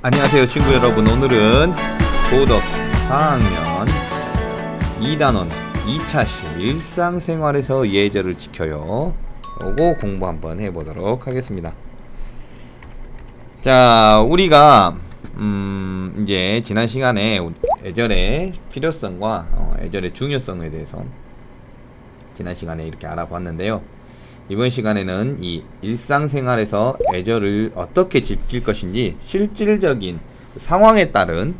안녕하세요 친구 여러분. 오늘은 고덕 4학년 2단원 2차시 일상생활에서 예절을 지켜요. 요거 공부 한번 해보도록 하겠습니다. 자 우리가 음 이제 지난 시간에 예절의 필요성과 어, 예절의 중요성에 대해서 지난 시간에 이렇게 알아봤는데요 이번 시간에는 이 일상생활에서 애절을 어떻게 지킬 것인지 실질적인 그 상황에 따른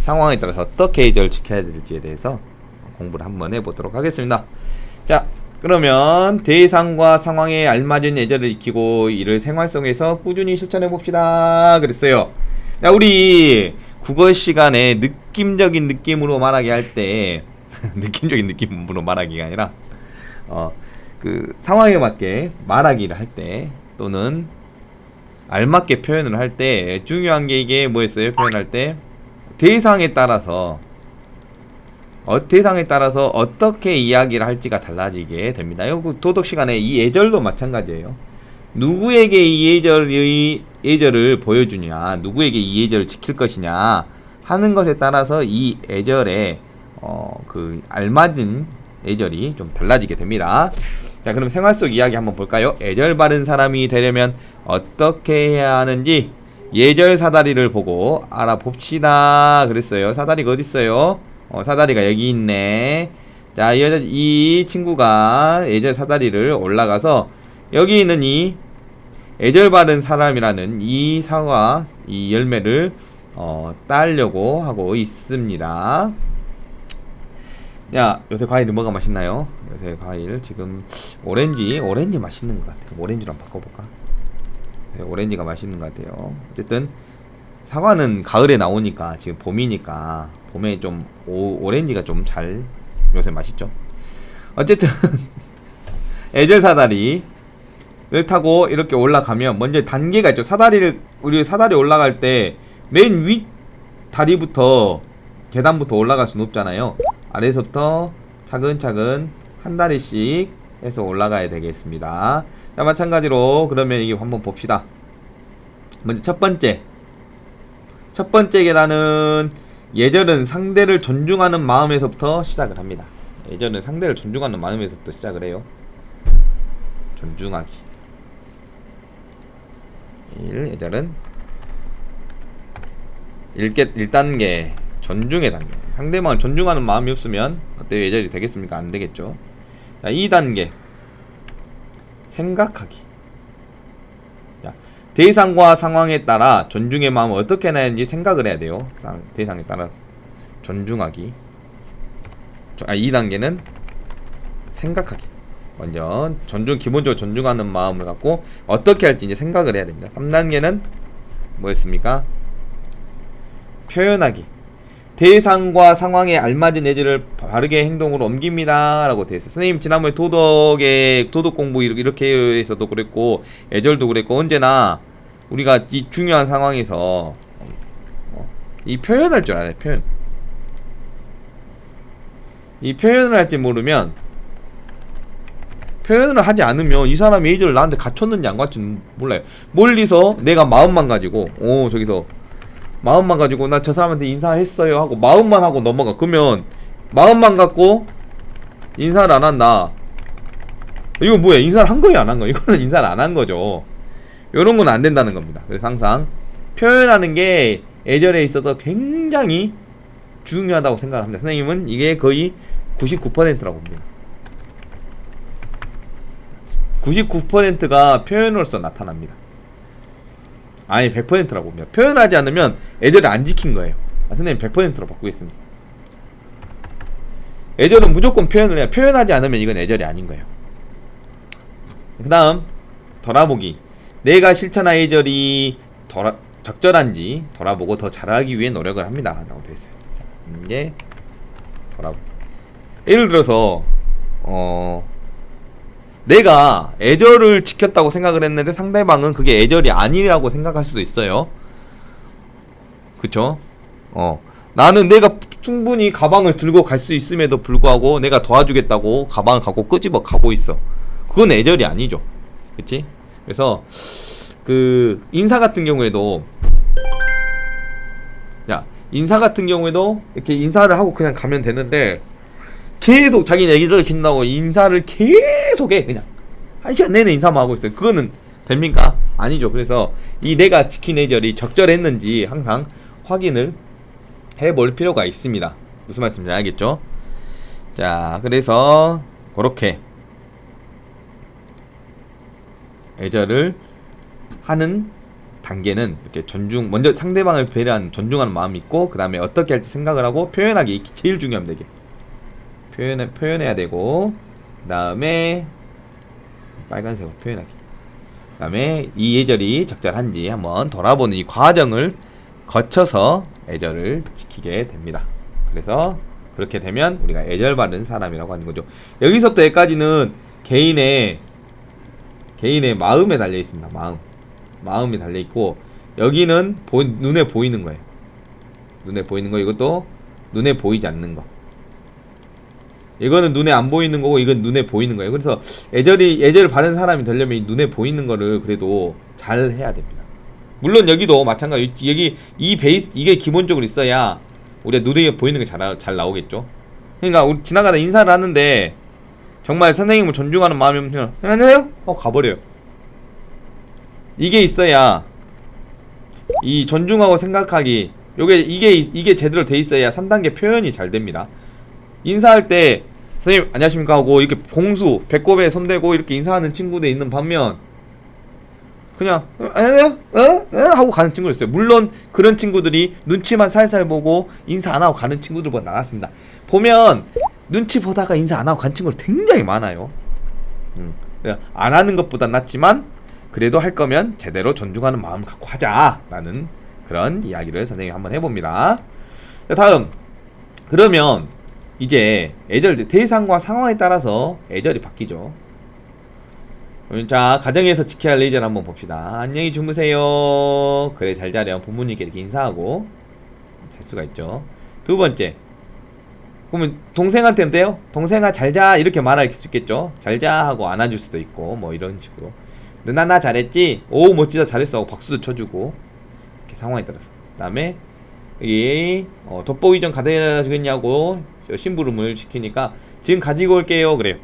상황에 따라서 어떻게 애절을 지켜야 될지에 대해서 공부를 한번 해보도록 하겠습니다. 자, 그러면 대상과 상황에 알맞은 애절을 익히고 이를 생활 속에서 꾸준히 실천해 봅시다. 그랬어요. 자, 우리 국어 시간에 느낌적인 느낌으로 말하기 할 때 느낌적인 느낌으로 말하기가 아니라 어. 그 상황에 맞게 말하기를 할 때 또는 알맞게 표현을 할 때 중요한 게 이게 뭐였어요? 표현할 때 대상에 따라서 어, 대상에 따라서 어떻게 이야기를 할지가 달라지게 됩니다. 그 도덕 시간에 이 예절도 마찬가지예요. 누구에게 이 예절의 예절을 보여주냐, 누구에게 이 예절을 지킬 것이냐 하는 것에 따라서 이 예절에 어, 그 알맞은 예절이 좀 달라지게 됩니다. 자, 그럼 생활 속 이야기 한번 볼까요? 예절 바른 사람이 되려면 어떻게 해야 하는지 예절 사다리를 보고 알아봅시다. 그랬어요. 사다리가 어디 있어요? 어, 사다리가 여기 있네. 자, 이, 여자, 이 친구가 예절 사다리를 올라가서 여기 있는 이 예절 바른 사람이라는 이 사과, 이 열매를 어, 따려고 하고 있습니다. 야 요새 과일이 뭐가 맛있나요? 요새 과일 지금 오렌지 오렌지 맛있는 것 같아요. 오렌지로 한번 바꿔볼까? 네, 오렌지가 맛있는 것 같아요. 어쨌든 사과는 가을에 나오니까 지금 봄이니까 봄에 좀 오, 오렌지가 좀 잘 요새 맛있죠. 어쨌든 애절 사다리를 타고 이렇게 올라가면 먼저 단계가 있죠. 사다리를 우리 사다리 올라갈 때 맨 위 다리부터 계단부터 올라갈 수는 없잖아요. 아래서부터 차근차근 한 다리씩 해서 올라가야 되겠습니다. 자, 마찬가지로 그러면 이게 한번 봅시다. 먼저 첫 번째. 첫 번째 계단은 예절은 상대를 존중하는 마음에서부터 시작을 합니다. 예절은 상대를 존중하는 마음에서부터 시작을 해요. 존중하기. 1. 예절은 1개, 1단계 존중의 단계. 상대방을 존중하는 마음이 없으면 어때 예절이 되겠습니까? 안 되겠죠. 자, 2단계. 생각하기. 자, 대상과 상황에 따라 존중의 마음을 어떻게 하는지 생각을 해야 돼요. 대상에 따라 존중하기. 아, 2단계는 생각하기. 먼저 존중 기본적으로 존중하는 마음을 갖고 어떻게 할지 이제 생각을 해야 됩니다. 3단계는 뭐였습니까? 표현하기. 대상과 상황에 알맞은 예절을 바르게 행동으로 옮깁니다. 라고 되어 있어요. 선생님, 지난번에 도덕에, 도덕 공부 이렇게 해서도 그랬고, 예절도 그랬고, 언제나 우리가 이 중요한 상황에서 어, 이 표현할 줄 알아요, 표현. 이 표현을 할지 모르면, 표현을 하지 않으면 이 사람이 예절을 나한테 갖췄는지 안 갖췄는지 몰라요. 멀리서 내가 마음만 가지고, 오, 저기서 마음만 가지고 나 저 사람한테 인사했어요 하고 마음만 하고 넘어가. 그러면 마음만 갖고 인사를 안 한다. 이거 뭐야? 인사를 한 거야 안 한 거야 이거는 인사를 안 한 거죠. 요런 건 안 된다는 겁니다. 그래서 항상 표현하는 게 예절에 있어서 굉장히 중요하다고 생각합니다. 선생님은 이게 거의 99%라고 봅니다. 99%가 표현으로서 나타납니다 아니 100%라고 봅니다. 표현하지 않으면 애절을 안 지킨 거예요. 아, 선생님 100%로 바꾸겠습니다. 애절은 무조건 표현을 해야 표현하지 않으면 이건 애절이 아닌 거예요. 그 다음 돌아보기 내가 실천한 애절이 돌아, 적절한지 돌아보고 더 잘하기 위해 노력을 합니다. 라고 되어 있어요. 이게 돌아보기 예를 들어서 어 내가 애절을 지켰다고 생각을 했는데 상대방은 그게 애절이 아니라고 생각할 수도 있어요. 그쵸? 어. 나는 내가 충분히 가방을 들고 갈 수 있음에도 불구하고 내가 도와주겠다고 가방을 갖고 끄집어 가고 있어. 그건 애절이 아니죠. 그치? 그래서 그 인사 같은 경우에도 야 인사 같은 경우에도 이렇게 인사를 하고 그냥 가면 되는데 계속 자기 얘기를 긴다고 인사를 계속 해 그냥 한 시간 내내 인사만 하고 있어요. 그거는 됩니까? 아니죠. 그래서 이 내가 지킨 예절이 적절했는지 항상 확인을 해볼 필요가 있습니다. 무슨 말씀인지 알겠죠? 자, 그래서 그렇게 예절을 하는 단계는 이렇게 존중 먼저 상대방을 배려한 존중하는 마음이 있고 그 다음에 어떻게 할지 생각을 하고 표현하기 제일 중요합니다 이게 표현해 표현해야 되고 그 다음에 빨간색으로 표현하기. 그 다음에 이 예절이 적절한지 한번 돌아보는 이 과정을 거쳐서 예절을 지키게 됩니다. 그래서 그렇게 되면 우리가 예절 바른 사람이라고 하는 거죠. 여기서부터 여기까지는 개인의 개인의 마음에 달려 있습니다. 마음. 마음이 달려 있고 여기는 보, 눈에 보이는 거예요. 눈에 보이는 거 이것도 눈에 보이지 않는 거. 이거는 눈에 안 보이는 거고 이건 눈에 보이는 거예요. 그래서 예절이 예절 바른 사람이 되려면 이 눈에 보이는 거를 그래도 잘 해야 됩니다. 물론 여기도 마찬가지. 여기 이 베이스 이게 기본적으로 있어야 우리가 눈에 보이는 게 잘 잘 나오겠죠. 그러니까 우리 지나가다 인사를 하는데 정말 선생님을 존중하는 마음이 없으면 안녕하세요. 어 가버려요. 이게 있어야 이 존중하고 생각하기 요게 이게 이게 제대로 돼 있어야 3단계 표현이 잘 됩니다. 인사할 때 선생님 안녕하십니까 하고 이렇게 공수 배꼽에 손대고 이렇게 인사하는 친구들 있는 반면 그냥 어, 안녕하세요 어? 어? 하고 가는 친구들 있어요. 물론 그런 친구들이 눈치만 살살 보고 인사 안 하고 가는 친구들보다 나았습니다. 보면 눈치 보다가 인사 안 하고 간 친구들 굉장히 많아요. 음, 안 하는 것보다 낫지만 그래도 할 거면 제대로 존중하는 마음을 갖고 하자라는 그런 이야기를 선생님이 한번 해봅니다. 자, 다음 그러면 이제 애절 대상과 상황에 따라서 애절이 바뀌죠. 자 가정에서 지켜야 할 예절 한번 봅시다. 안녕히 주무세요. 그래 잘 자렴. 부모님께 이렇게 인사하고 잘 수가 있죠. 두 번째 그러면 동생한테는 돼요? 동생아 잘자 이렇게 말할 수 있겠죠. 잘자 하고 안아줄 수도 있고 뭐 이런 식으로. 누나 나 잘했지? 오 멋지다 잘했어 하고 박수도 쳐주고 이렇게 상황에 따라서 그 다음에 여기 어, 돋보기 좀 가져다 주겠냐고 심부름을 시키니까 지금 가지고 올게요. 그래요.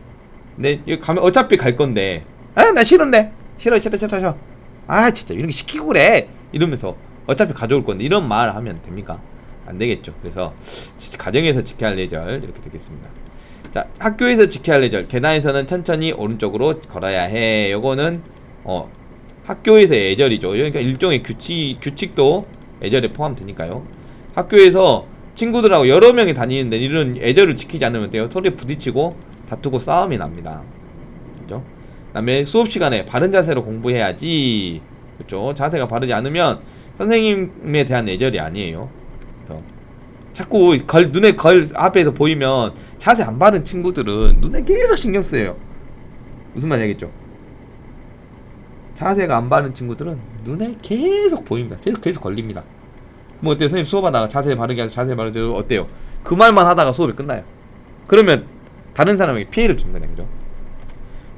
근데 여기 가면 어차피 갈 건데. 아 나 싫은데. 싫어 싫어 싫어 싫어. 아 진짜 이런 게 시키고 그래. 이러면서 어차피 가져올 건데 이런 말 하면 됩니까? 안 되겠죠. 그래서 가정에서 지켜야 할 예절 이렇게 되겠습니다. 자 학교에서 지켜야 할 예절. 계단에서는 천천히 오른쪽으로 걸어야 해. 요거는 어 학교에서의 예절이죠. 그러니까 일종의 규칙 규칙도 예절에 포함되니까요. 학교에서 친구들하고 여러 명이 다니는데 이런 예절을 지키지 않으면 돼요. 서로에 부딪히고 다투고 싸움이 납니다. 그죠? 그다음에 수업 시간에 바른 자세로 공부해야지. 그렇죠? 자세가 바르지 않으면 선생님에 대한 예절이 아니에요. 그래서 자꾸 걸 눈에 걸 앞에서 보이면 자세 안 바른 친구들은 눈에 계속 신경 쓰여요. 무슨 말이겠죠? 자세가 안 바른 친구들은 눈에 계속 보입니다. 계속 계속 걸립니다. 뭐 어때요? 선생님 수업하다가 자세 바르게 하자 자세 바르게 어때요? 그 말만 하다가 수업이 끝나요. 그러면 다른 사람에게 피해를 준 거네, 그죠?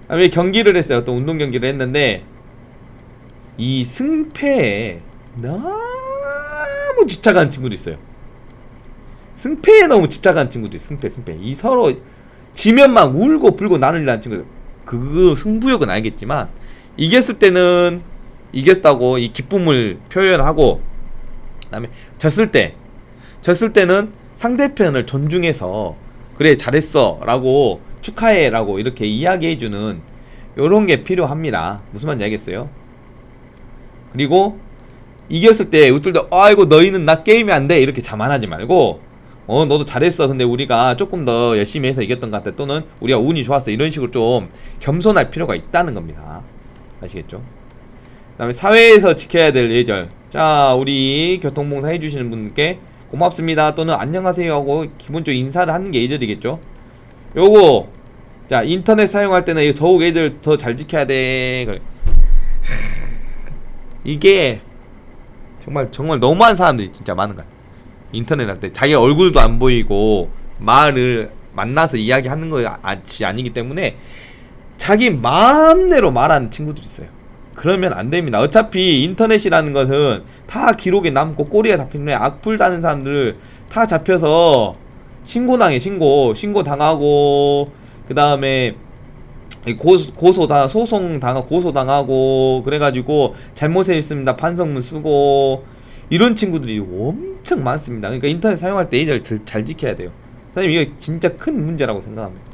왜 경기를 했어요? 어떤 운동 경기를 했는데 이 승패에 너무 집착하는 친구도 있어요. 승패에 너무 집착하는 친구도 있어요. 승패, 승패. 이 서로 지면 막 울고 불고 나눌 나는 친구들. 그 승부욕은 알겠지만 이겼을 때는 이겼다고 이 기쁨을 표현하고 그다음에 졌을 때 졌을 때는 상대편을 존중해서 그래 잘했어라고 축하해라고 이렇게 이야기해주는 요런 게 필요합니다. 무슨 말인지 알겠어요? 그리고 이겼을 때 우뚫도 아이고 너희는 나 게임이 안 돼 이렇게 자만하지 말고 어 너도 잘했어 근데 우리가 조금 더 열심히 해서 이겼던 것 같아 또는 우리가 운이 좋았어 이런 식으로 좀 겸손할 필요가 있다는 겁니다. 아시겠죠? 그 다음에 사회에서 지켜야 될 예절 자 우리 교통봉사 해주시는 분께 고맙습니다 또는 안녕하세요 하고 기본적으로 인사를 하는 게 예절이겠죠 요거 자 인터넷 사용할 때는 더욱 애들 더 잘 지켜야 돼 그래. 이게 정말 정말 너무한 사람들이 진짜 많은 거야 인터넷 할 때 자기 얼굴도 안 보이고 말을 만나서 이야기하는 것이 아니기 때문에 자기 마음대로 말하는 친구들 있어요. 그러면 안 됩니다. 어차피 인터넷이라는 것은 다 기록에 남고 꼬리에 잡히면 악플 다는 사람들 다 잡혀서 신고당해 신고 신고 당하고 그 다음에 고소 고소 당 소송 당하 고소 당하고 그래가지고 잘못했습니다 반성문 쓰고 이런 친구들이 엄청 많습니다. 그러니까 인터넷 사용할 때 예절 잘 지켜야 돼요. 선생님 이게 진짜 큰 문제라고 생각합니다.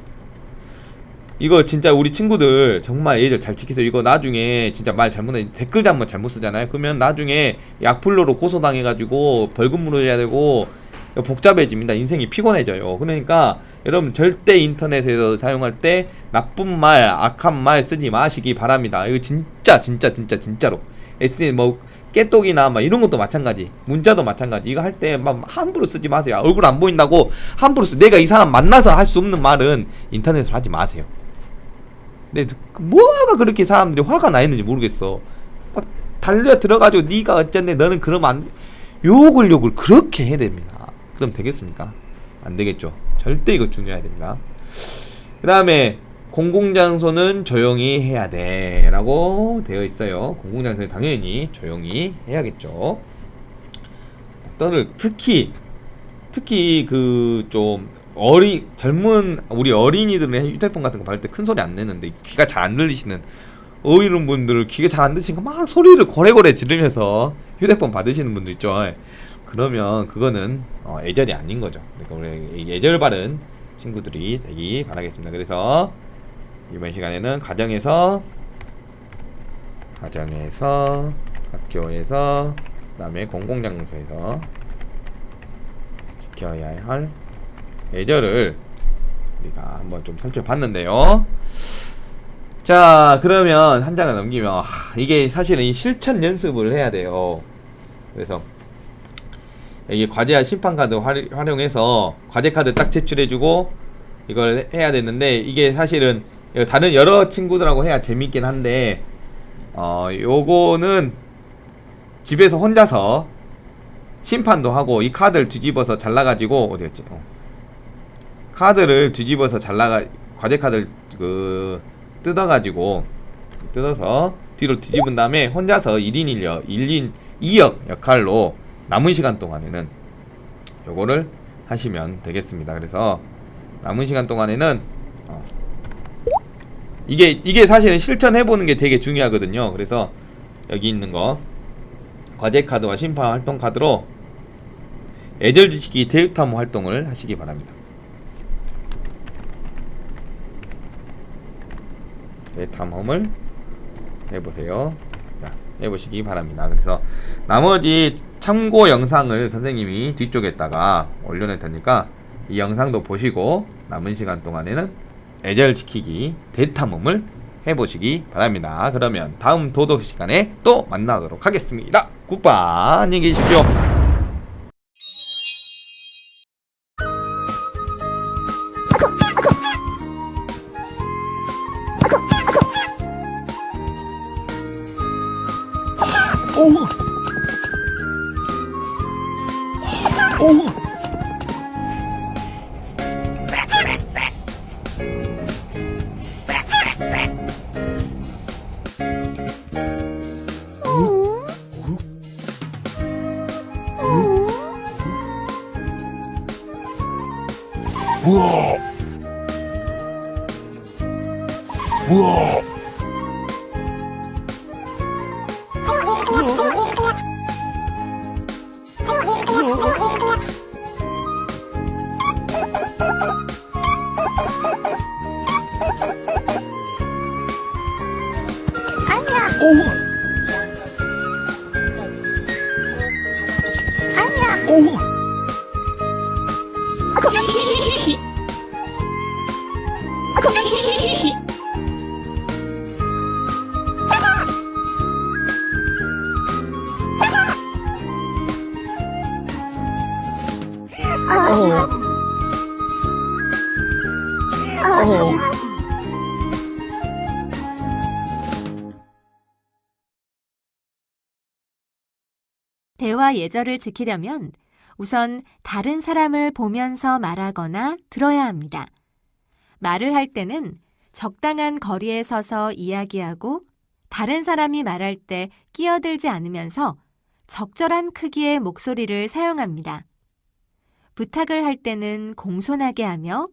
이거 진짜 우리 친구들 정말 예절 잘 지키세요. 이거 나중에 진짜 말 잘못해 댓글 잘못 잘못 쓰잖아요. 그러면 나중에 약불로로 고소당해가지고 벌금 물어야 되고 복잡해집니다. 인생이 피곤해져요. 그러니까 여러분 절대 인터넷에서 사용할 때 나쁜 말, 악한 말 쓰지 마시기 바랍니다. 이거 진짜 진짜 진짜 진짜로 SNS 뭐 깨똑이나 막 이런 것도 마찬가지 문자도 마찬가지 이거 할 때 막 함부로 쓰지 마세요 얼굴 안 보인다고 함부로 쓰 내가 이 사람 만나서 할 수 없는 말은 인터넷으로 하지 마세요 근데 그 뭐가 그렇게 사람들이 화가 나 있는지 모르겠어. 막 달려 들어가지고 네가 어쨌네 너는 그러면 안 욕을 욕을 그렇게 해야 됩니다. 그럼 되겠습니까? 안 되겠죠. 절대 이거 중요해야 됩니다. 그 다음에 공공장소는 조용히 해야 돼. 라고 되어 있어요. 공공장소는 당연히 조용히 해야겠죠. 떠들 특히 특히 그 좀 어리 젊은 우리 어린이들은 휴대폰 같은 거 받을 때 큰 소리 안 내는데 귀가 잘 안 들리시는 어린 분들 귀가 잘 안 들리시니까 막 소리를 고래고래 지르면서 휴대폰 받으시는 분들 있죠. 그러면 그거는 어, 예절이 아닌 거죠. 그러니까 우리 예절 바른 친구들이 되기 바라겠습니다. 그래서 이번 시간에는 가정에서 가정에서 학교에서 그다음에 공공장소에서 지켜야 할 예절을 우리가 한번 좀 살펴봤는데요. 자 그러면 한 장을 넘기면 하, 이게 사실은 이 실천 연습을 해야 돼요. 그래서 이게 과제와 심판 카드 활- 활용해서 과제 카드 딱 제출해주고 이걸 해야 되는데 이게 사실은 다른 여러 친구들하고 해야 재밌긴 한데 어 요거는 집에서 혼자서 심판도 하고 이 카드를 뒤집어서 잘라가지고 어디였지? 어. 카드를 뒤집어서 잘라가 과제 카드를 그 뜯어가지고 뜯어서 뒤로 뒤집은 다음에 혼자서 1인 1역 1인 2역 역할로 남은 시간 동안에는 요거를 하시면 되겠습니다. 그래서 남은 시간 동안에는 어, 이게 이게 사실은 실천해 보는 게 되게 중요하거든요. 그래서 여기 있는 거 과제 카드와 심판 활동 카드로 애절 지키기 데이터탐 활동을 하시기 바랍니다. 데이터탐험을 해보세요. 자, 해보시기 바랍니다. 그래서 나머지 참고 영상을 선생님이 뒤쪽에다가 올려놓을 테니까 이 영상도 보시고 남은 시간 동안에는 애절 지키기 대탐험을 해보시기 바랍니다. 그러면 다음 도덕 시간에 또 만나도록 하겠습니다. 굿바 안녕히 계십시오. ー 대화 예절을 지키려면 우선 다른 사람을 보면서 말하거나 들어야 합니다. 말을 할 때는 적당한 거리에 서서 이야기하고 다른 사람이 말할 때 끼어들지 않으면서 적절한 크기의 목소리를 사용합니다. 부탁을 할 때는 공손하게 하며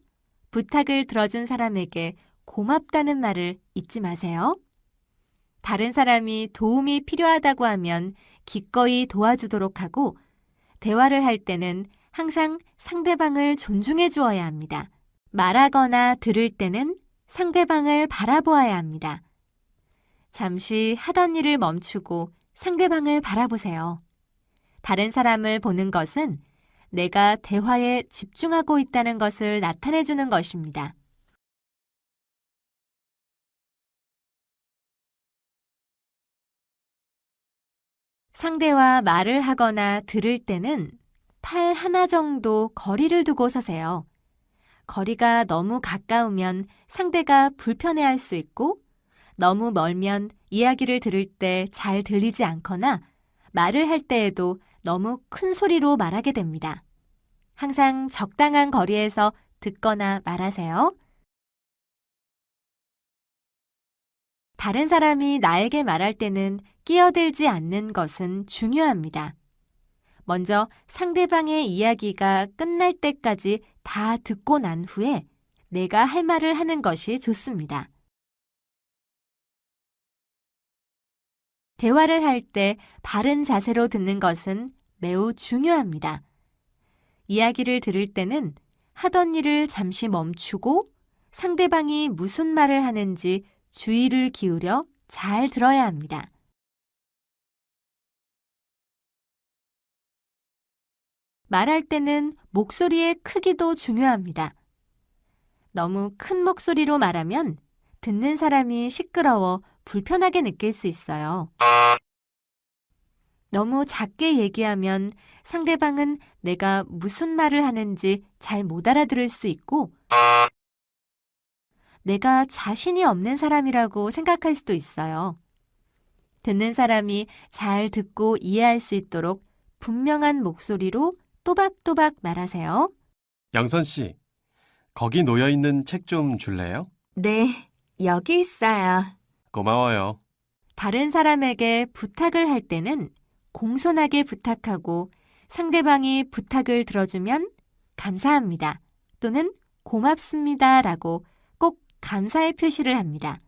부탁을 들어준 사람에게 고맙다는 말을 잊지 마세요. 다른 사람이 도움이 필요하다고 하면 기꺼이 도와주도록 하고 대화를 할 때는 항상 상대방을 존중해 주어야 합니다. 말하거나 들을 때는 상대방을 바라보아야 합니다. 잠시 하던 일을 멈추고 상대방을 바라보세요. 다른 사람을 보는 것은 내가 대화에 집중하고 있다는 것을 나타내 주는 것입니다. 상대와 말을 하거나 들을 때는 팔 하나 정도 거리를 두고 서세요. 거리가 너무 가까우면 상대가 불편해할 수 있고 너무 멀면 이야기를 들을 때 잘 들리지 않거나 말을 할 때에도 너무 큰 소리로 말하게 됩니다. 항상 적당한 거리에서 듣거나 말하세요. 다른 사람이 나에게 말할 때는 끼어들지 않는 것은 중요합니다. 먼저 상대방의 이야기가 끝날 때까지 다 듣고 난 후에 내가 할 말을 하는 것이 좋습니다. 대화를 할 때 바른 자세로 듣는 것은 매우 중요합니다. 이야기를 들을 때는 하던 일을 잠시 멈추고 상대방이 무슨 말을 하는지 주의를 기울여 잘 들어야 합니다. 말할 때는 목소리의 크기도 중요합니다. 너무 큰 목소리로 말하면 듣는 사람이 시끄러워 불편하게 느낄 수 있어요. 너무 작게 얘기하면 상대방은 내가 무슨 말을 하는지 잘 못 알아들을 수 있고 내가 자신이 없는 사람이라고 생각할 수도 있어요. 듣는 사람이 잘 듣고 이해할 수 있도록 분명한 목소리로 또박또박 말하세요. 양선 씨, 거기 놓여 있는 책 좀 줄래요? 네, 여기 있어요. 고마워요. 다른 사람에게 부탁을 할 때는 공손하게 부탁하고 상대방이 부탁을 들어주면 감사합니다 또는 고맙습니다 라고 꼭 감사의 표시를 합니다.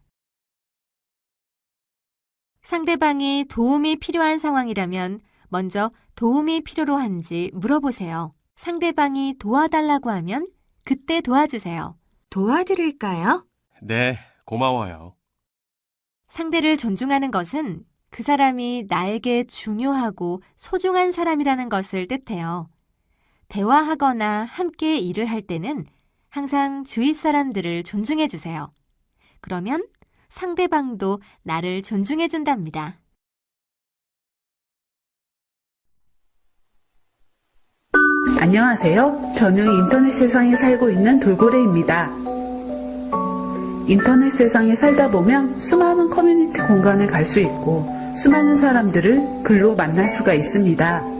상대방이 도움이 필요한 상황이라면 먼저 도움이 필요로 한지 물어보세요. 상대방이 도와달라고 하면 그때 도와주세요. 도와드릴까요? 네, 고마워요. 상대를 존중하는 것은 그 사람이 나에게 중요하고 소중한 사람이라는 것을 뜻해요. 대화하거나 함께 일을 할 때는 항상 주위 사람들을 존중해 주세요. 그러면 상대방도 나를 존중해 준답니다. 안녕하세요. 저는 인터넷 세상에 살고 있는 돌고래입니다. 인터넷 세상에 살다 보면 수많은 커뮤니티 공간에 갈수 있고 수많은 사람들을 글로 만날 수가 있습니다.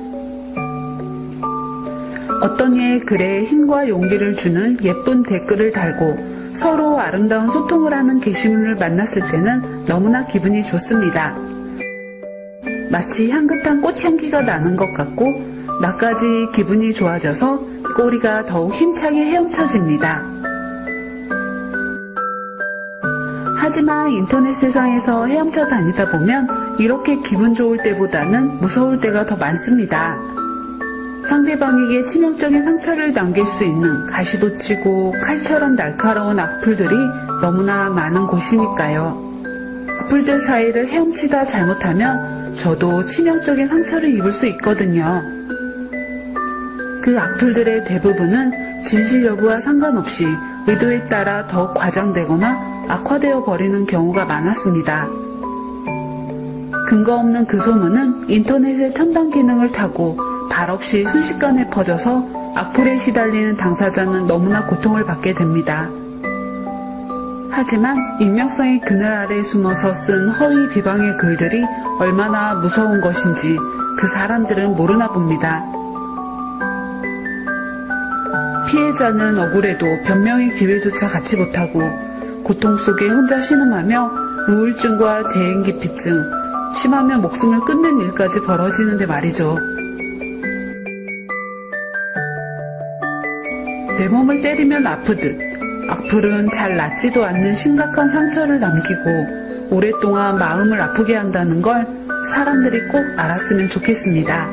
어떤 이의 글에 힘과 용기를 주는 예쁜 댓글을 달고 서로 아름다운 소통을 하는 게시물을 만났을 때는 너무나 기분이 좋습니다. 마치 향긋한 꽃향기가 나는 것 같고 나까지 기분이 좋아져서 꼬리가 더욱 힘차게 헤엄쳐집니다. 하지만 인터넷 세상에서 헤엄쳐 다니다 보면 이렇게 기분 좋을 때보다는 무서울 때가 더 많습니다. 상대방에게 치명적인 상처를 남길 수 있는 가시돋치고 칼처럼 날카로운 악플들이 너무나 많은 곳이니까요. 악플들 사이를 헤엄치다 잘못하면 저도 치명적인 상처를 입을 수 있거든요. 그 악플들의 대부분은 진실 여부와 상관없이 의도에 따라 더욱 과장되거나 악화되어 버리는 경우가 많았습니다. 근거 없는 그 소문은 인터넷의 첨단 기능을 타고 발 없이 순식간에 퍼져서 악플에 시달리는 당사자는 너무나 고통을 받게 됩니다. 하지만 익명성의 그늘 아래 숨어서 쓴 허위 비방의 글들이 얼마나 무서운 것인지 그 사람들은 모르나 봅니다. 피해자는 억울해도 변명의 기회조차 갖지 못하고 고통 속에 혼자 신음하며 우울증과 대인기피증, 심하면 목숨을 끊는 일까지 벌어지는데 말이죠. 내 몸을 때리면 아프듯 악플은 잘 낫지도 않는 심각한 상처를 남기고 오랫동안 마음을 아프게 한다는 걸 사람들이 꼭 알았으면 좋겠습니다.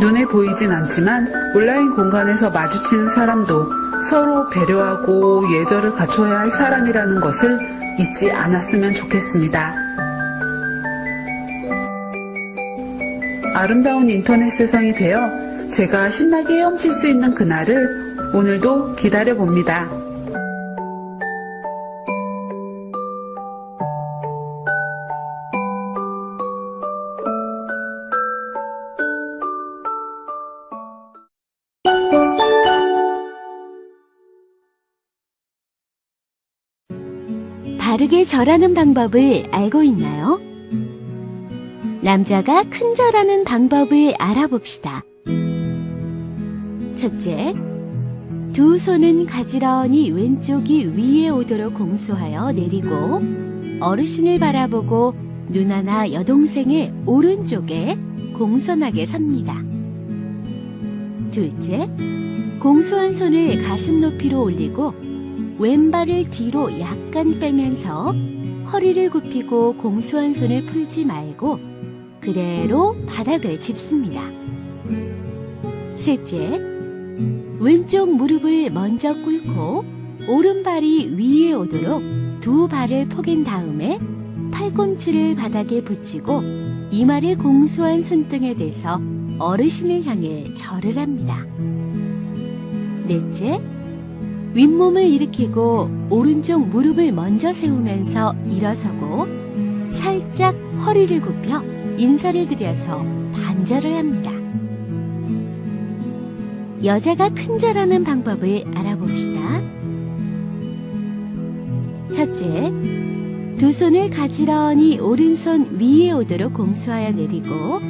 눈에 보이진 않지만 온라인 공간에서 마주치는 사람도 서로 배려하고 예절을 갖춰야 할 사람이라는 것을 잊지 않았으면 좋겠습니다. 아름다운 인터넷 세상이 되어 제가 신나게 헤엄칠 수 있는 그날을 오늘도 기다려 봅니다. 바르게 절하는 방법을 알고 있나요? 남자가 큰 절하는 방법을 알아봅시다. 첫째, 두 손은 가지런히 왼쪽이 위에 오도록 공수하여 내리고 어르신을 바라보고 누나나 여동생의 오른쪽에 공손하게 섭니다. 둘째, 공수한 손을 가슴 높이로 올리고 왼발을 뒤로 약간 빼면서 허리를 굽히고 공수한 손을 풀지 말고 그대로 바닥을 짚습니다. 셋째, 왼쪽 무릎을 먼저 꿇고 오른발이 위에 오도록 두 발을 포갠 다음에 팔꿈치를 바닥에 붙이고 이마를 공수한 손등에 대서 어르신을 향해 절을 합니다. 넷째, 윗몸을 일으키고 오른쪽 무릎을 먼저 세우면서 일어서고 살짝 허리를 굽혀 인사를 드려서 반절을 합니다. 여자가 큰절하는 방법을 알아봅시다. 첫째, 두 손을 가지런히 오른손 위에 오도록 공수하여 내리고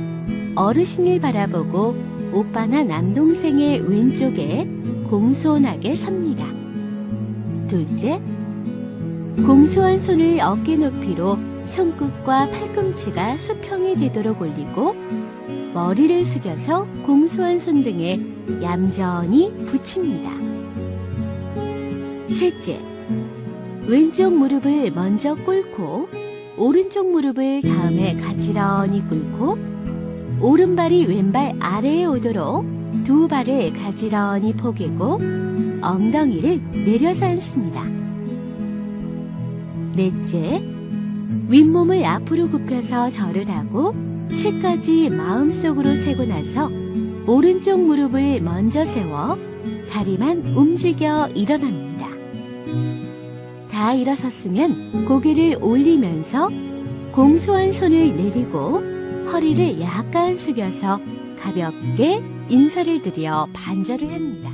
어르신을 바라보고 오빠나 남동생의 왼쪽에 공손하게 섭니다. 둘째, 공수한 손을 어깨 높이로 손끝과 팔꿈치가 수평이 되도록 올리고 머리를 숙여서 공수한 손 등에 얌전히 붙입니다. 셋째, 왼쪽 무릎을 먼저 꿇고 오른쪽 무릎을 다음에 가지런히 꿇고 오른발이 왼발 아래에 오도록 두 발을 가지런히 포개고 엉덩이를 내려서 앉습니다. 넷째, 윗몸을 앞으로 굽혀서 절을 하고 세까지 마음속으로 세고 나서 오른쪽 무릎을 먼저 세워 다리만 움직여 일어납니다. 다 일어섰으면 고개를 올리면서 공소한 손을 내리고 허리를 약간 숙여서 가볍게 인사를 드려 반절을 합니다.